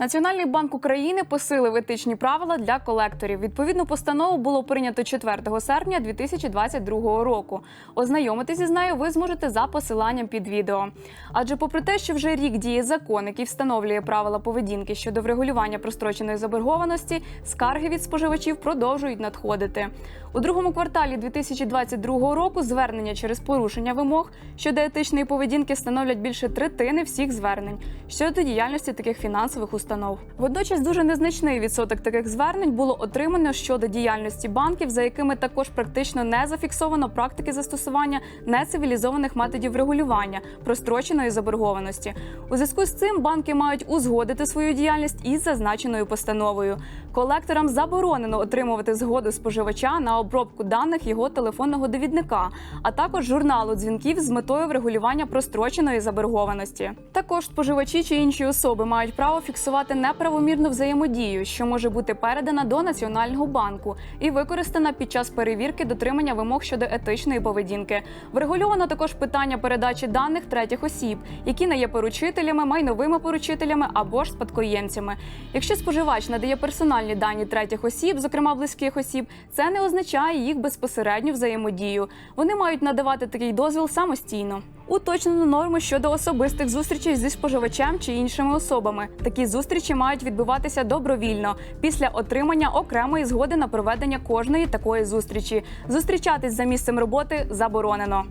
Національний банк України посилив етичні правила для колекторів. Відповідну постанову було прийнято 4 серпня 2022 року. Ознайомитися з нею ви зможете за посиланням під відео. Адже, попри те, що вже рік діє закон, який встановлює правила поведінки щодо врегулювання простроченої заборгованості, скарги від споживачів продовжують надходити. У другому кварталі 2022 року звернення через порушення вимог щодо етичної поведінки становлять більше третини всіх звернень щодо діяльності таких фінансових установ. Водночас дуже незначний відсоток таких звернень було отримано щодо діяльності банків, за якими також практично не зафіксовано практики застосування нецивілізованих методів регулювання простроченої заборгованості. У зв'язку з цим банки мають узгодити свою діяльність із зазначеною постановою. Колекторам заборонено отримувати згоду споживача на обробку даних його телефонного довідника, а також журналу дзвінків з метою врегулювання простроченої заборгованості. Також споживачі чи інші особи мають право фіксувати неправомірну взаємодію, що може бути передана до Національного банку і використана під час перевірки дотримання вимог щодо етичної поведінки. Врегульовано також питання передачі даних третіх осіб, які не є поручителями, майновими поручителями або ж спадкоємцями. Якщо споживач надає персональні дані третіх осіб, зокрема близьких осіб, це не означає їх безпосередню взаємодію. Вони мають надавати такий дозвіл самостійно. Уточнено норми щодо особистих зустрічей зі споживачем чи іншими особами. Такі зустрічі мають відбуватися добровільно після отримання окремої згоди на проведення кожної такої зустрічі. Зустрічатись за місцем роботи заборонено.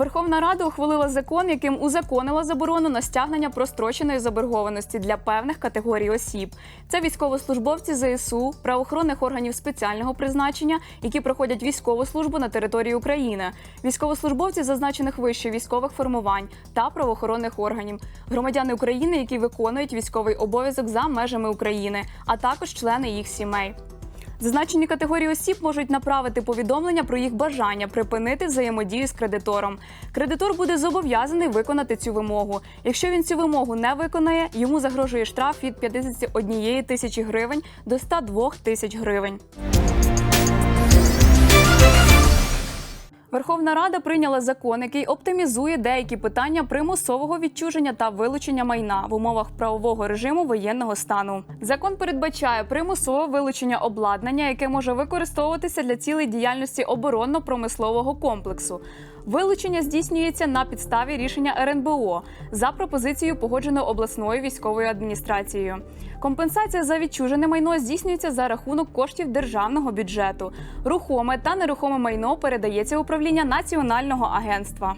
Верховна Рада ухвалила закон, яким узаконила заборону на стягнення простроченої заборгованості для певних категорій осіб. Це військовослужбовці ЗСУ, правоохоронних органів спеціального призначення, які проходять військову службу на території України, військовослужбовці зазначених вище військових формувань та правоохоронних органів, громадяни України, які виконують військовий обов'язок за межами України, а також члени їх сімей. Зазначені категорії осіб можуть направити повідомлення про їх бажання припинити взаємодію з кредитором. Кредитор буде зобов'язаний виконати цю вимогу. Якщо він цю вимогу не виконає, йому загрожує штраф від 51 тисячі гривень до 102 тисяч гривень. Верховна Рада прийняла закон, який оптимізує деякі питання примусового відчуження та вилучення майна в умовах правового режиму воєнного стану. Закон передбачає примусове вилучення обладнання, яке може використовуватися для цілей діяльності оборонно-промислового комплексу. Вилучення здійснюється на підставі рішення РНБО за пропозицією погодженої обласною військовою адміністрацією. Компенсація за відчужене майно здійснюється за рахунок коштів державного бюджету. Рухоме та нерухоме майно передається управління Національного агентства.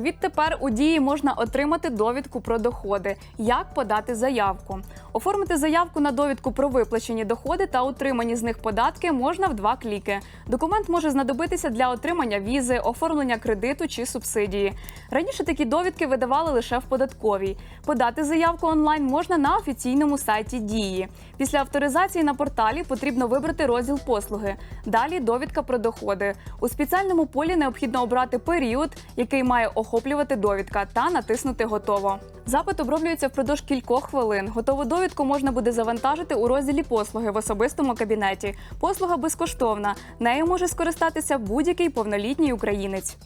Відтепер у дії можна отримати довідку про доходи. Як подати заявку? Оформити заявку на довідку про виплачені доходи та отримані з них податки можна в два кліки. Документ може знадобитися для отримання візи, оформлення кредиту чи субсидії. Раніше такі довідки видавали лише в податковій. Подати заявку онлайн можна на офіційному сайті Дії. Після авторизації на порталі потрібно вибрати розділ послуги. Далі довідка про доходи. У спеціальному полі необхідно обрати період, який має охоплювати довідка, та натиснути Готово. Запит оброблюється впродовж кількох хвилин. Готову довідку можна буде завантажити у розділі послуги в особистому кабінеті. Послуга безкоштовна. Нею може скористатися будь-який повнолітній українець.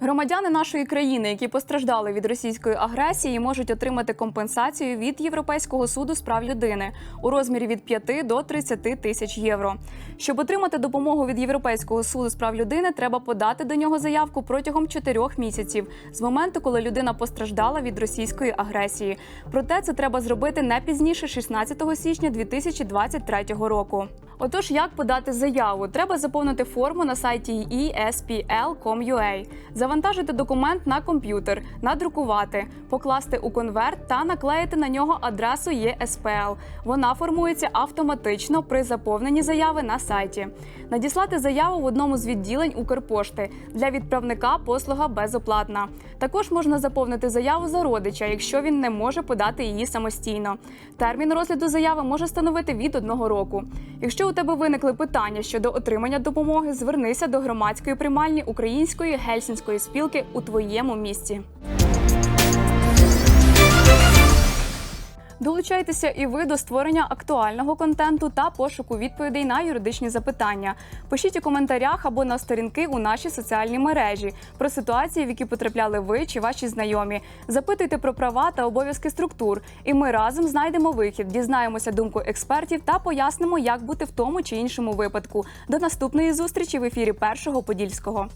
Громадяни нашої країни, які постраждали від російської агресії, можуть отримати компенсацію від Європейського суду з прав людини у розмірі від 5 до 30 тисяч євро. Щоб отримати допомогу від Європейського суду з прав людини, треба подати до нього заявку протягом 4 місяців з моменту, коли людина постраждала від російської агресії. Проте це треба зробити не пізніше 16 січня 2023 року. Отож, як подати заяву? Треба заповнити форму на сайті espl.com.ua. За Завантажити документ на комп'ютер, надрукувати, покласти у конверт та наклеїти на нього адресу ЄСПЛ. Вона формується автоматично при заповненні заяви на сайті. Надіслати заяву в одному з відділень Укрпошти для відправника послуга безоплатна. Також можна заповнити заяву за родича, якщо він не може подати її самостійно. Термін розгляду заяви може становити від одного року. Якщо у тебе виникли питання щодо отримання допомоги, звернися до громадської приймальні Української гельсінської спілки у твоєму місті. Долучайтеся і ви до створення актуального контенту та пошуку відповідей на юридичні запитання. Пишіть у коментарях або на сторінки у наші соціальні мережі про ситуації, в які потрапляли ви чи ваші знайомі. Запитуйте про права та обов'язки структур, і ми разом знайдемо вихід, дізнаємося думку експертів та пояснимо, як бути в тому чи іншому випадку. До наступної зустрічі в ефірі першого подільського.